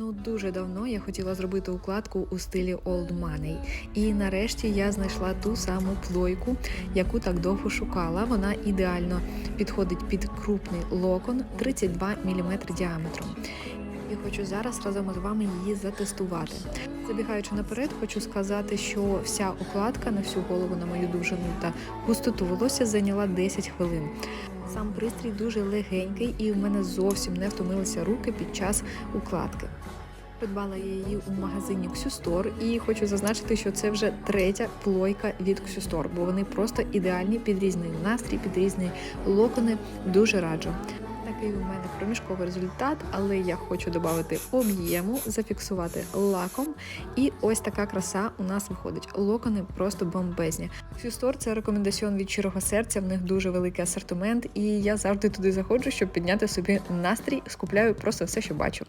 Ну дуже давно я хотіла зробити укладку у стилі Old Money. І нарешті я знайшла ту саму плойку, яку так довго шукала. Вона ідеально підходить під крупний локон 32 мм діаметром. І хочу зараз разом з вами її затестувати. Забігаючи наперед, хочу сказати, що вся укладка на всю голову на мою довжину та густоту волосся зайняла 10 хвилин. Сам пристрій дуже легенький, і в мене зовсім не втомилися руки під час укладки. Придбала я її у магазині Ксюстор і хочу зазначити, що це вже третя плойка від Ксюстор, бо вони просто ідеальні під різний настрій, під різні локони. Дуже раджу. Такий у мене проміжковий результат, але я хочу додати об'єму, зафіксувати лаком. І ось така краса у нас виходить. Локони просто бомбезні. Ксюстор це рекомендаціон від щирого серця. В них дуже великий асортимент, і я завжди туди заходжу, щоб підняти собі настрій. Скупляю просто все, що бачу.